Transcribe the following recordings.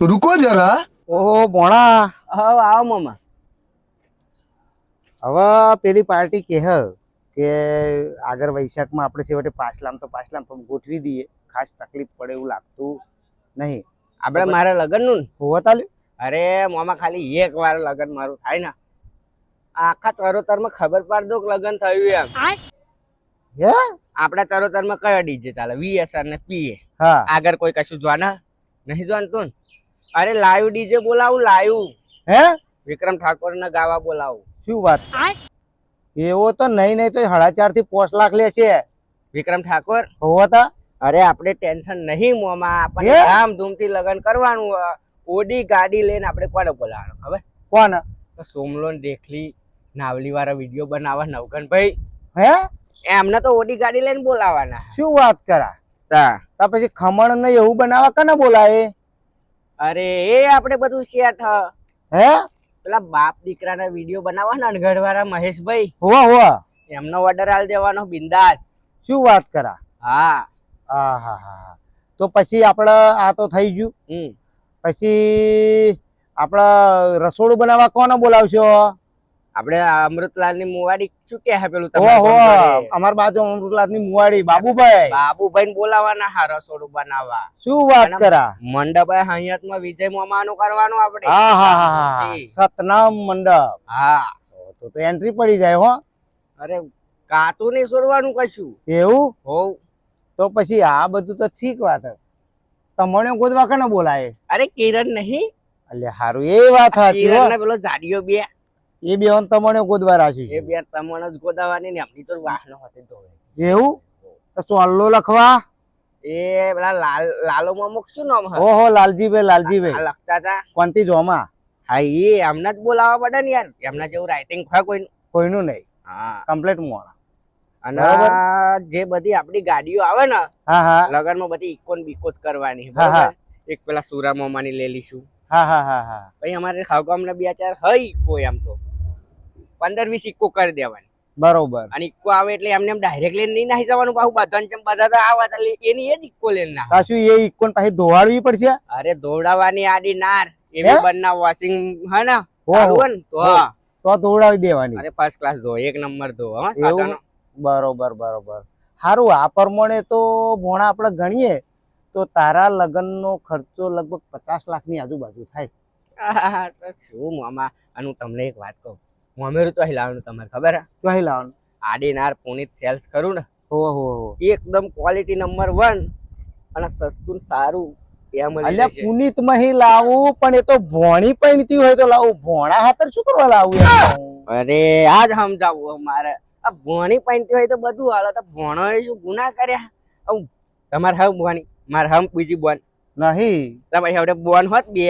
રૂકો જરા. ઓહો ભોણા. હવે આવો મામા. હવે પેલી પાર્ટી કહે કે આગળ વૈશાખમાં આપણે છેવટે પાછલામ તો પાછલામ પણ ગોઠવી દઈએ. ખાસ તકલીફ પડે એવું લાગતું નહીં. આપણે મારા લગ્નનું હોવતાલ્યું અરે મામા ખાલી એક વાર લગ્ન મારું થાય ને. આખા ચરોતરમાં ખબર પાડ દો કે લગ્ન થયું એમ. હે? આપણા ચરોતરમાં કયો ડીજે ચાલે? વીએસઆર ને પીએ હા. આગળ કોઈ કશું જોવાના? નહીં જોવાનું તું અરે લાઈવ ડીજે બોલાવું લાઈવ. હે? વિક્રમ ઠાકોર ને ગાવા બોલાવું. શું વાત? એવો તો નહીં નહીં તો સાડા ચારથી પાંચ લાખ લે છે. વિક્રમ ઠાકોર? હોવો તો? અરે આપણે ટેન્શન નહીં મોમાં. આપણે હે? ધામધૂમથી લગ્ન કરવાનું ઓડી ગાડી લઈને આપણે કોને બોલાવવાનું હવે કોણ સોમલોન દેખલી નાવલી વાળા વીડિયો બનાવવા નવગણભાઈ. હે? એમને તો ઓડી ગાડી લઈને બોલાવાના. શું વાત કરા? તા. તા પછી ખમણ ને એવું બનાવવા કને બોલાય અરે એ આપણે બધું શેઠ. હે? પેલા બાપ દીકરાના વીડિયો બનાવવાના અનગઢવાળા મહેશભાઈ. હોવા હોવા. એમનો ઓર્ડર આલ દેવાનો બિંદાસ. શું વાત કરા? હા હા હા હા. તો પછી આપણે આ તો થઈ ગયું. હમ. પછી આપણે રસોડું બનાવવા કોને બોલાવશો? આપણે અમૃતલાલની મુવાડી શું કે હે પેલું તમે તમારા હો ગામ જોડે? અમાર બાજુ અમૃતલાલની મુવાડી બાબુભાઈ. બાબુભાઈ ને બોલાવાના હા રસોડું બનાવવા. શું વાત કરા? મંડપ હૈયતમાં વિજય મામાનું કરવાનું આપણે. હા હા હા સતનામ મંડપ. હા. તો તો એન્ટ્રી પડી જાય હો. અરે કાતું નહીં છોડવાનું કશું? એવું? હોવ તો પછી આ બધું તો ઠીક વાત. તમને ગોદવા કને બોલાય. અરે કિરણ નહીં. એટલે હારું એ વાત હતી કિરણ ને પેલો જાડિયો બે. એ બે તમને ગોદવા રાખ્યું એ બે તમને જ ગોદાવાની ને આપણી તો વાહનો હતી તો એવું? તો ચોલ્લો લખવા? એ પેલા લાલ લાલો મામુક શું નામ હતું ઓહો લાલજીભાઈ લાલજીભાઈ. લખતા હતા કોનથી જોમા હા એ એમને જ બોલાવવા પડે ને યાર. એમના જેવું રાઇટિંગ હોય કોઈ કોઈનું નહીં. હા. કમ્પ્લીટ મોણા. અને જે બધી આપણી ગાડીઓ આવે ને હા હા. લગનમાં બધી ઇકોન બીકો જ કરવાની હા, હા. બરાબર? એક પેલા સુરા મામાની લઈ લઈશું હા હા હા હા. ભાઈ અમારે ખાવગામના બે ચાર હઈ કોઈ આમ તો. પંદર વીસ ઇક્કો કરી દેવાની. બરોબર. અને ઇક્કો આવે એટલે એમને એમ ડાયરેક્ટ લઈને નહીં નાહી જવાનું પાછું બધાને ચમ બધા તો આવા એટલે એની એ જ ઇક્કો લઈને ના કાશું એ ઇકોન પાછી ધોવાડવી પડશે? અરે ધોવડાવવાની આડી નાર એવી બનના વોશિંગ હે ને? ને તો તો ધોવડાવી દેવાની. અરે ફર્સ્ટ ક્લાસ ધો એક નંબર ધો હા એવું? બરોબર બરોબર. સારું આ પ્રમાણે તો ભોણા આપણે ગણીએ તો તારા લગ્નનો ખર્ચો લગભગ પચાસ લાખની આજુબાજુ થાય. શું મામા. અને હું તમને એક વાત કહું. મોમેરું ચોહી લાવવાનું તમારે ખબર હે? ચોહી લાવવાનું. આડીનાર પુનિત સેલ્સ કરું ને હો હો હો. એકદમ ક્વોલિટી નંબર વન અને સસ્તું સારું એ મળી અલ્યા જશે પુનિત મહી લાવું પણ એ તો ભોણી પૈણતી હોય તો લાવું. ભોણા હાથર શું કરવા લાવું અરે આજ સમજાવું મારે. આ ભોણી પૈણતી હોય તો બધું હાલો. તો ભોણો એ શું ગુના કર્યા? તમારે હમ ભોણી મારે હમ બીજી બોન. નહીં. તમારી હવે બોન હોત બે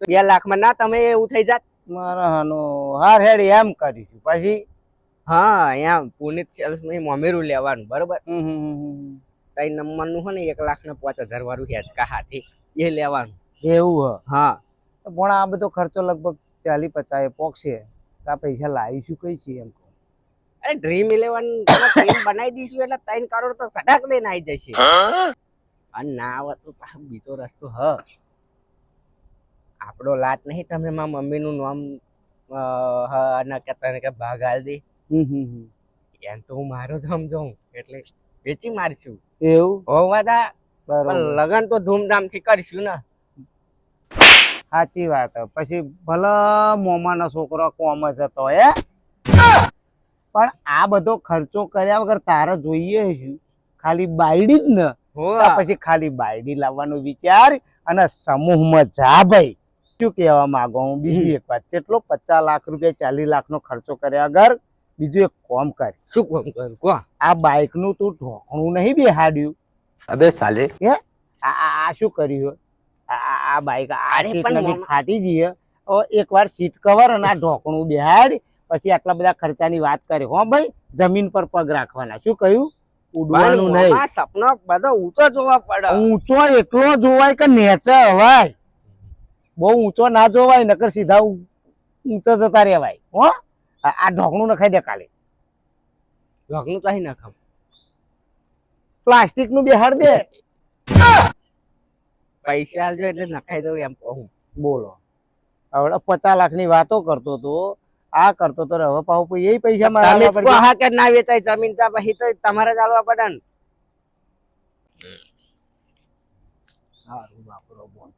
બે લાખમાં ના તમે એવું થઈ જાત. મારા હાનો હાર હેડ એમ કરીશું. પછી? હા એમ પુનિત સેલ્સમાં મોમેરું લેવાનું બરોબર? હમ નંબર. નંબરનું હોય ને એક લાખ ને પાંચ હજાર વાળું હેચકા હાથી એ લેવાનું. એવું હ? હા. તો પણ આ બધો ખર્ચો લગભગ ચાલી પચાસ પોકશે. તો આ પૈસા લાવીશું કઈ છે એમ કહું. અરે ડ્રીમ ઇલેવન ટીમ બનાવી દઈશું એટલે ત્રણ કરોડ તો સડક દઈને આવી જશે. અને ના આવે તો બીજો રસ્તો હ. આપણો લાટ નહીં તમે મારા મમ્મીનું નામ અને તને કે ભાગ દે. હમ. એમ તો હું મારો જ સમજાવું એટલે વેચી મારશું. એવું? હોવા તા લગન તો ધૂમધામથી કરીશું ને. સાચી વાત પછી ભલે મોમાનો છોકરો કોમ જ હતો હે. પણ આ બધો ખર્ચો કર્યા વગર તારે જોઈએ શું? ખાલી બાયડી જ ને. હો પછી ખાલી બાયડી લાવવાનો વિચાર અને સમૂહમાં જા ભાઈ. સાચું કહેવા માંગો હું. બીજી એક વાત. કેટલો પચાસ લાખ રૂપિયા ચાલીસ લાખ નો ખર્ચો કર્યા અગર બીજું એક કોમ કર. શું કોમ કર? આ બાઇકનું તું ઢોકણું નહીં બેહાડ્યું. અબે સાલે. હે? આ શું કર્યું આ બાઇક આ સીટ ફાટી જઈએ એકવાર સીટ કવર અને આ ઢોકણું બેહાડ. પછી આટલા બધા ખર્ચાની વાત કરી. હો ભાઈ જમીન પર પગ રાખવાના. શું કહ્યું? ઉડવાનું નહીં. સપનો બધો ઊંચો જોવા પડે ઊંચો એટલો જોવાય કે નેચર હવાય બહુ ઊંચો ના જોવાય નકર સીધા ઊંચા જતા રહેવાય. હો? આ ઢોકણું નખાઈ દે કાલે. ઢોકણું તો અહીં નાખમ પ્લાસ્ટિકનું બેહાડ દે. પૈસા આલજો એટલે નખાઈ દઉં એમ કહું. બોલો. હવે પચાસ લાખની વાતો કરતો તો આ કરતો તો હવે પાછું એ પૈસા મારે તમે. હા કે ના વેચાય જમીન તા પછી તો તમારે જ આલવા પડે ને. સારું બાપરો બોન.